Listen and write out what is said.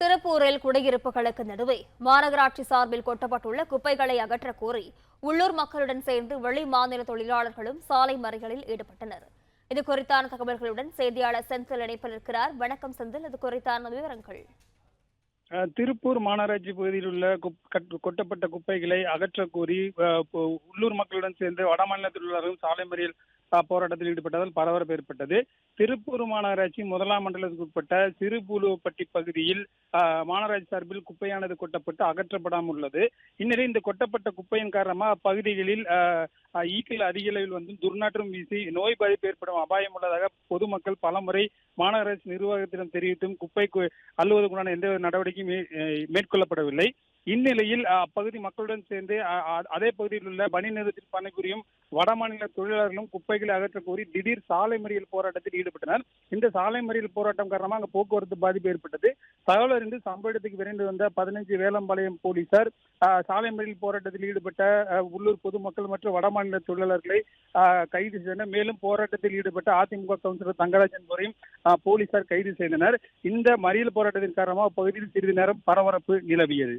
திருப்பூரில் குடியிருப்புகளுக்கு நடுவே மாநகராட்சி சார்பில் கொட்டப்பட்டுள்ள குப்பைகளை அகற்ற கோரி உள்ளூர் மக்களுடன் சேர்ந்து வெளி மாநில தொழிலாளர்களும் சாலை மறிகளில் ஈடுபட்டனர். இது குறித்தான தகவல்களுடன் செய்தியாளர் செந்தில் இணைப்பில் இருக்கிறார். வணக்கம் செந்தில். இது குறித்தான விவரங்கள். திருப்பூர் மாநகராட்சி பகுதியில் உள்ள கொட்டப்பட்ட குப்பைகளை அகற்ற கோரி உள்ளூர் மக்களுடன் சேர்ந்து வடமாநில தொழிலாளர்களும் சாலை மறியல் போராட்டத்தில் ஈடுபட்டதால் பரபரப்பு ஏற்பட்டது. திருப்பூர் மாநகராட்சி முதலாம் மண்டலத்துக்கு உட்பட்ட சிறுபுலுவப்பட்டி பகுதியில் மாநகராட்சி சார்பில் குப்பையானது கொட்டப்பட்டு அகற்றப்படாமல் உள்ளது. இந்நிலையில் இந்த கொட்டப்பட்ட குப்பையின் காரணமாக அப்பகுதிகளில் அஹ், ஈக்கள் அதிக அளவில் வந்து துர்நாற்றம் வீசி நோய் பாதிப்பு ஏற்படும் அபாயம் உள்ளதாக பொதுமக்கள் பலமுறை மாநகராட்சி நிர்வாகத்திடம் தெரிவித்தும் குப்பை அள்ளுவதற்குண்டான எந்த நடவடிக்கையும் மேற்கொள்ளப்படவில்லை. இந்நிலையில் அப்பகுதி மக்களுடன் சேர்ந்து அதே பகுதியில் உள்ள பணி நிறுவனத்தில் பணிபுரியும் வடமாநில தொழிலாளர்களும் குப்பைகளை அகற்ற கோரி திடீர் சாலை மறியல் போராட்டத்தில் ஈடுபட்டனர். இந்த சாலை மறியல் போராட்டம் காரணமாக அங்கு போக்குவரத்து பாதிப்பு ஏற்பட்டது. தகவல் அறிந்து சம்பவ இடத்துக்கு விரைந்து வந்த பதினைஞ்சு வேலம்பாளையம் போலீசார் சாலை மறியல் போராட்டத்தில் ஈடுபட்ட உள்ளூர் பொதுமக்கள் மற்றும் வடமாநில தொழிலாளர்களை கைது செய்தனர். மேலும் போராட்டத்தில் ஈடுபட்ட அதிமுக கவுன்சிலர் தங்கராஜன் என்பவரையும் போலீசார் கைது செய்தனர். இந்த மறியல் போராட்டத்தின் காரணமாக பகுதியில் சிறிது நேரம் பரபரப்பு நிலவியது.